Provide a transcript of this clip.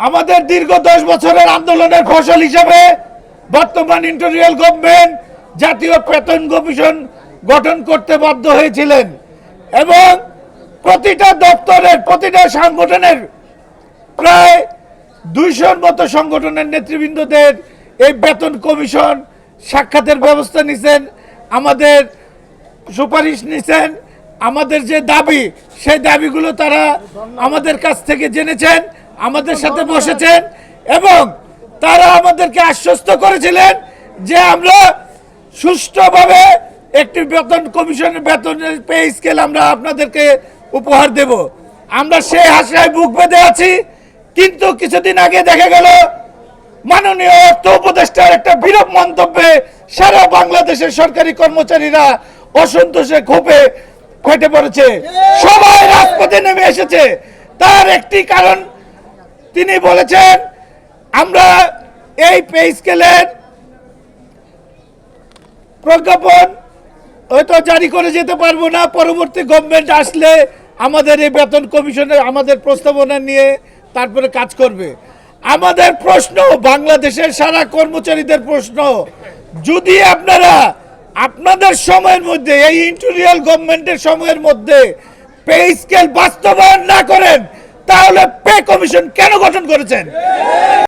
আমাদের দীর্ঘ দশ বছরের আন্দোলনের ফসল হিসাবে বর্তমান ইন্টারিয়াল গভর্নমেন্ট জাতীয় বেতন কমিশন গঠন করতে বাধ্য হয়েছিলেন এবং প্রতিটা দপ্তরের, প্রতিটা সংগঠনের প্রায় দুইশোর মতো সংগঠনের নেতৃবৃন্দদের এই বেতন কমিশন সাক্ষাতের ব্যবস্থা নিছেন, আমাদের সুপারিশ নিছেন। আমাদের যে দাবি, সেই দাবিগুলো তারা আমাদের কাছ থেকে জেনেছেন, আমাদের সাথে বসেছেন এবং তারা আমাদেরকে আশ্বস্ত করেছিলেন যে আমরা সুষ্ঠুভাবে একটি বেতন কমিশনের বেতনের পে স্কেল আমরা আপনাদেরকে উপহার দেব। আমরা সেই আশায় বুক বেঁধে আছি, কিন্তু কিছুদিন আগে দেখা গেল, মাননীয় অর্থ উপদেষ্টার একটা বিরূপ মন্তব্যে সারা বাংলাদেশের সরকারি কর্মচারীরা অসন্তোষে ক্ষোভে ফেটে পড়েছে। সবাই রাজপথে নেমে এসেছে। তার একটি কারণ তিনি বলেছেন, আমরা এই পে স্কেলের প্রজ্ঞাপন হয়তো জারি করে যেতে পারব না। পরবর্তী গভর্নমেন্ট আসলে আমাদের এই বেতন কমিশনের, আমাদের প্রস্তাবনা নিয়ে তারপরে কাজ করবে। আমাদের প্রশ্ন, বাংলাদেশের সারা কর্মচারীদের প্রশ্ন। যদি আপনারা আপনাদের সময়ের মধ্যে, এই ইন্টেরিয়াল গভর্নমেন্টের সময়ের মধ্যে পে স্কেল বাস্তবায়ন না করেন, তাহলে পে কমিশন কেন গঠন করেছেন?